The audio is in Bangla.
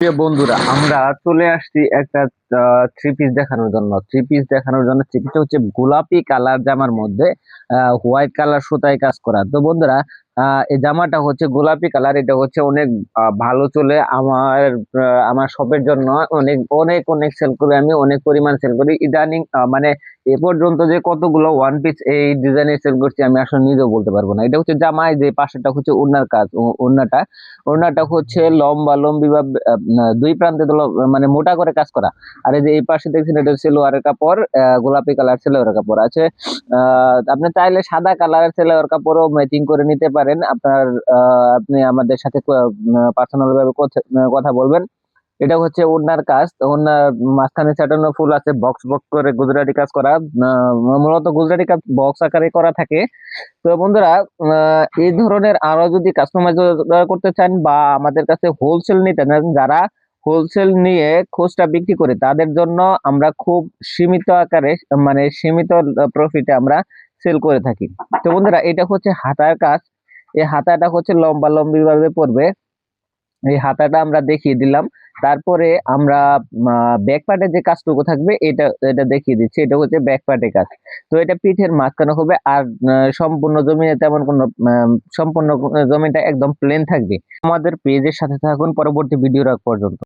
প্রিয় বন্ধুরা, আমরা চলে আসছি একটা থ্রি পিস দেখানোর জন্য। থ্রি পিস দেখানোর জন্য থ্রি পিসটা হচ্ছে গোলাপি কালার জামার মধ্যে হোয়াইট কালার সুতায় কাজ করা। তো বন্ধুরা এই জামাটা হচ্ছে গোলাপি কালার, এটা হচ্ছে অনেক ভালো চলে। আমার আমার শপের জন্য অনেক অনেক অনেক সেল করি আমি, অনেক পরিমাণ সেল করি। ইদানিং মানে এ পর্যন্ত যে কতগুলো ওয়ান পিস এই ডিজাইনে সেল করছি আমি আসলে নিজেও বলতে পারব না। এটা হচ্ছে জামাই, যে পাশেটা হচ্ছে ওড়নার কাজ, ও- ওড়নাটা। ওড়নাটা হচ্ছে লম্বা, লম্বি বা দুই প্রান্তে মানে মোটা করে কাজ করা। আর এই যে এই পাশে দেখছেন, এটা সেলোয়ারের কাপড় গোলাপি কালার সেলোয়ারের কাপড় আছে। আপনি চাইলে সাদা কালারের সেলোয়ার কাপড়ও ম্যাচিং করে নিতে পারেন। আপনার আহ, আপনি আমাদের সাথে পার্সোনাল ভাবে কথা বলবেন। এটা হচ্ছে ওড়নার কাজ। তো ওড়নার মাঝখানে সাটানো ফুল আছে বক্স বক্স করে গুজরাটি কাজ করা। মূলত গুজরাটি কাজ বক্স আকারে করা থাকে। তো বন্ধুরা এই ধরনের আরও যদি কাস্টমাইজ করতে চান বা আমাদের কাছে হোলসেল নিতে চান যারা হোলসেল নিয়ে খুচরা বিক্রি করে তাদের জন্য আমরা খুব সীমিত আকারে মানে সীমিত প্রফিটে আমরা সেল করে থাকি। তো বন্ধুরা এটা হচ্ছে হাতার কাজ। এই হাতাটা হচ্ছে লম্বা লম্বি ভাবে পড়বে। এই হাতাটা আমরা দেখিয়ে দিলাম। তারপরে আমরা ব্যাক পার্টের যে কাজটুকু থাকবে, এটা এটা দেখিয়ে দিচ্ছি। এটা হচ্ছে ব্যাক পার্টের কাজ। তো এটা পিঠের মাঝখানে হবে আর সম্পূর্ণ জমিনে তেমন কোনো সম্পূর্ণ জমিটা একদম প্লেন থাকবে। আমাদের পেজের সাথে থাকুন। পরবর্তী ভিডিও রাখ পর্যন্ত।